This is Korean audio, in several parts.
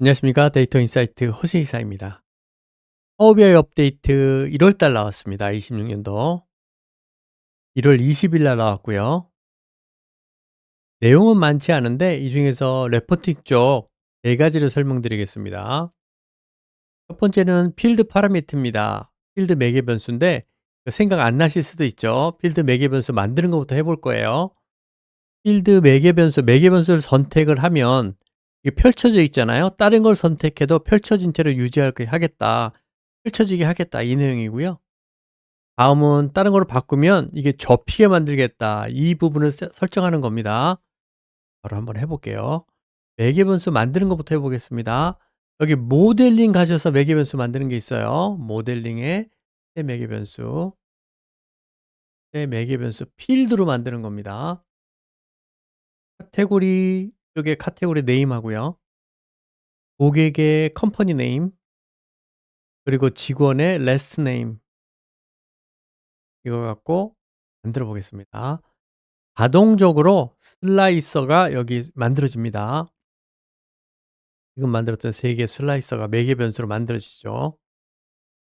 안녕하십니까. 데이터 인사이트 허세이사입니다. 파워비아이 업데이트 1월달 나왔습니다. 26년도. 1월 20일 날 나왔고요. 내용은 많지 않은데 이 중에서 레포팅 쪽 4가지를 설명드리겠습니다. 첫 번째는 필드 파라미터입니다. 필드 매개 변수인데 생각 안 나실 수도 있죠. 필드 매개 변수 만드는 것부터 해볼 거예요. 필드 매개 변수, 매개 변수를 선택을 하면 펼쳐져 있잖아요. 다른 걸 선택해도 펼쳐진 채로 유지하게 하겠다. 펼쳐지게 하겠다. 이 내용이고요. 다음은 다른 걸로 바꾸면 이게 접히게 만들겠다. 이 부분을 세- 설정하는 겁니다. 바로 한번 해볼게요. 매개 변수 만드는 것부터 해보겠습니다. 여기 모델링 가셔서 매개 변수 만드는 게 있어요. 모델링에 새 매개 변수, 새 매개 변수 필드로 만드는 겁니다. 카테고리 쪽에 카테고리 네임 하고요. 고객의 컴퍼니 네임 그리고 직원의 레스트 네임 이거 갖고 만들어 보겠습니다. 자동적으로 슬라이서가 여기 만들어집니다. 지금 만들었던 세 개의 슬라이서가 매개 변수로 만들어지죠.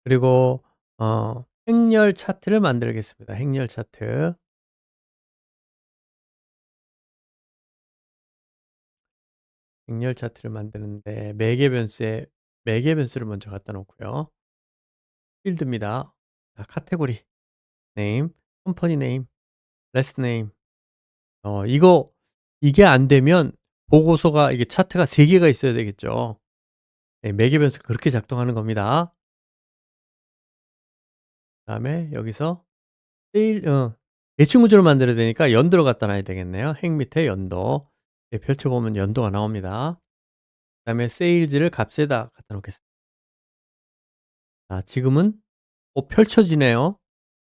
그리고 어, 행렬 차트를 만들겠습니다. 행렬 차트. 행렬 차트를 만드는데 매개 변수에 매개 변수를 먼저 갖다 놓고요. 필드입니다. 자, 카테고리 네임, 컴퍼니 네임, 레스트 네임. 어, 이거 이게 안 되면 보고서가 이게 차트가 3개가 있어야 되겠죠. 네, 매개 변수 그렇게 작동하는 겁니다. 그다음에 여기서 세일 어, 대칭 구조를 만들어야 되니까 연도를 갖다 놔야 되겠네요. 행 밑에 연도. 네, 펼쳐 보면 연도가 나옵니다. 그 다음에 세일즈를 값에다 갖다 놓겠습니다. 자, 지금은 어, 펼쳐지네요.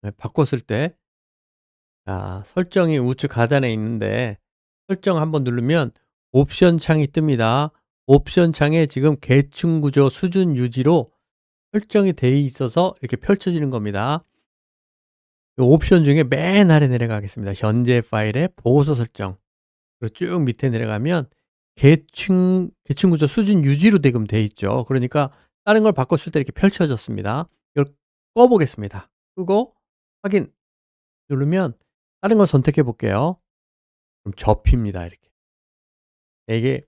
네, 바꿨을 때. 자, 설정이 우측 하단에 있는데 설정 한번 누르면 옵션 창이 뜹니다. 옵션 창에 지금 계층 구조 수준 유지로 설정이 돼 있어서 이렇게 펼쳐지는 겁니다. 이 옵션 중에 맨 아래 내려가겠습니다. 현재 파일의 보고서 설정. 쭉 밑에 내려가면 계층, 계층 구조 수준 유지로 지금 돼 있죠. 그러니까 다른 걸 바꿨을 때 이렇게 펼쳐졌습니다. 이걸 꺼보겠습니다. 끄고 확인 누르면 다른 걸 선택해 볼게요. 그럼 접힙니다. 이렇게. 이게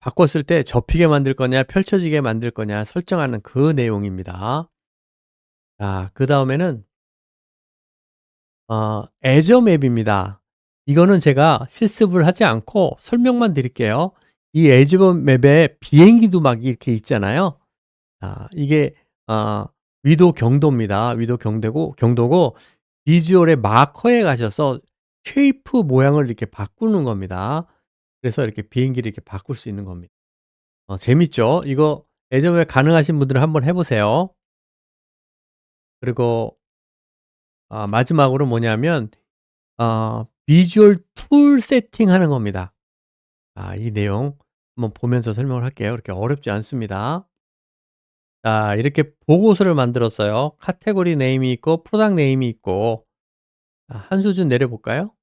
바꿨을 때 접히게 만들 거냐, 펼쳐지게 만들 거냐 설정하는 그 내용입니다. 자, 그 다음에는 어, 애저 맵입니다. 이거는 제가 실습을 하지 않고 설명만 드릴게요. 이 애저 맵에 비행기 도 막 이렇게 있잖아요. 자, 이게 어, 위도 경도입니다. 위도 경도고 경도고 비주얼의 마커에 가셔서 쉐이프 모양을 이렇게 바꾸는 겁니다. 그래서 이렇게 비행기를 이렇게 바꿀 수 있는 겁니다. 어, 재밌죠? 이거 예전에 가능하신 분들은 한번 해보세요. 그리고 아, 마지막으로 뭐냐면 어, 비주얼 툴 세팅하는 겁니다. 아, 이 내용 한번 보면서 설명을 할게요. 그렇게 어렵지 않습니다. 자, 이렇게 보고서를 만들었어요. 카테고리 네임이 있고 프로덕트 네임이 있고 자, 한 수준 내려볼까요?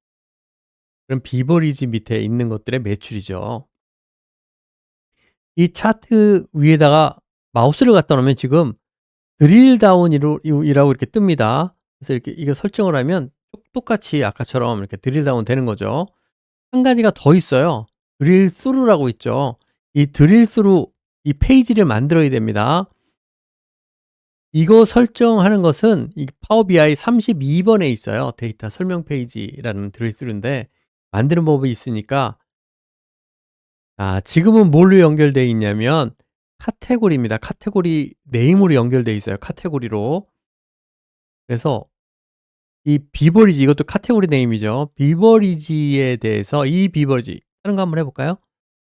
그럼 비버리지 밑에 있는 것들의 매출이죠. 이 차트 위에다가 마우스를 갖다 놓으면 지금 드릴 다운이라고 이렇게 뜹니다. 그래서 이렇게 이거 설정을 하면 똑같이 아까처럼 이렇게 드릴 다운 되는 거죠. 한 가지가 더 있어요. 드릴 스루라고 있죠. 이 드릴 스루 이 페이지를 만들어야 됩니다. 이거 설정하는 것은 이 파워 BI 32번에 있어요. 데이터 설명 페이지라는 드릴 스루인데 만드는 법이 있으니까 아, 지금은 뭘로 연결되어 있냐면 카테고리입니다. 카테고리 네임으로 연결되어 있어요. 카테고리로. 그래서 이 비버리지 이것도 카테고리 네임이죠. 비버리지에 대해서 이 비버리지 다른 거 한번 해볼까요?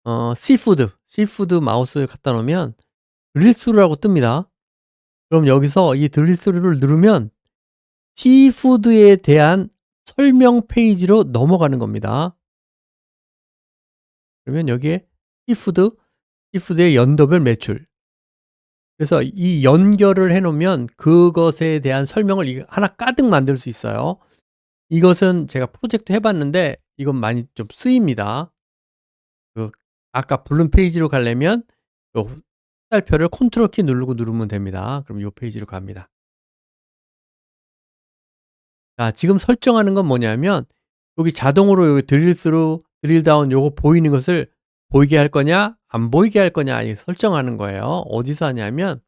어, 시푸드 시푸드 마우스 갖다 놓으면 드릴스루라고 뜹니다. 그럼 여기서 이 드릴스루를 누르면 시푸드에 대한 설명 페이지로 넘어가는 겁니다. 그러면 여기에 시푸드, 시푸드의 연도별 매출. 그래서 이 연결을 해놓으면 그것에 대한 설명을 하나 가득 만들 수 있어요. 이것은 제가 프로젝트 해봤는데 이건 많이 좀 쓰입니다. 그 아까 블룸 페이지로 가려면 요 화살표를 컨트롤 키 누르고 누르면 됩니다. 그럼 요 페이지로 갑니다. 자 지금 설정하는 건 뭐냐면 여기 자동으로 여기 드릴 스루 드릴 다운 요거 보이는 것을 보이게 할 거냐 안 보이게 할 거냐 이 설정하는 거예요. 어디서 하냐면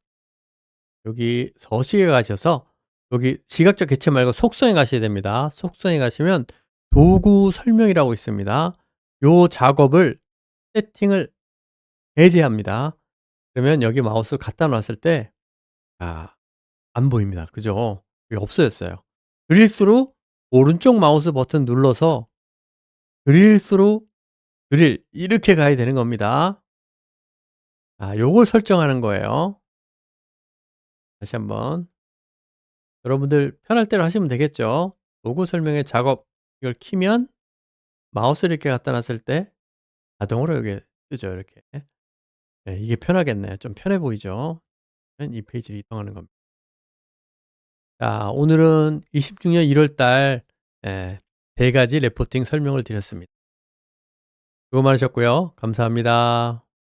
여기 서식에 가셔서 여기 시각적 개체 말고 속성에 가셔야 됩니다. 속성에 가시면 도구 설명이라고 있습니다. 요 작업을 세팅을 해제합니다. 그러면 여기 마우스 갖다 놨을 때 아, 안 보입니다. 그죠? 여기 없어졌어요. 드릴스루 오른쪽 마우스 버튼 눌러서 드릴스루 드릴 이렇게 가야 되는 겁니다. 아, 요걸 설정하는 거예요. 다시 한번 여러분들 편할 대로 하시면 되겠죠. 도구 설명의 작업 이걸 키면 마우스를 이렇게 갖다 놨을 때 자동으로 여기 뜨죠. 이렇게. 네, 이게 편하겠네요. 좀 편해 보이죠? 이 페이지를 이동하는 겁니다. 자, 오늘은 26년 1월 달 예, 네 가지 레포팅 설명을 드렸습니다. 수고 많으셨고요. 감사합니다.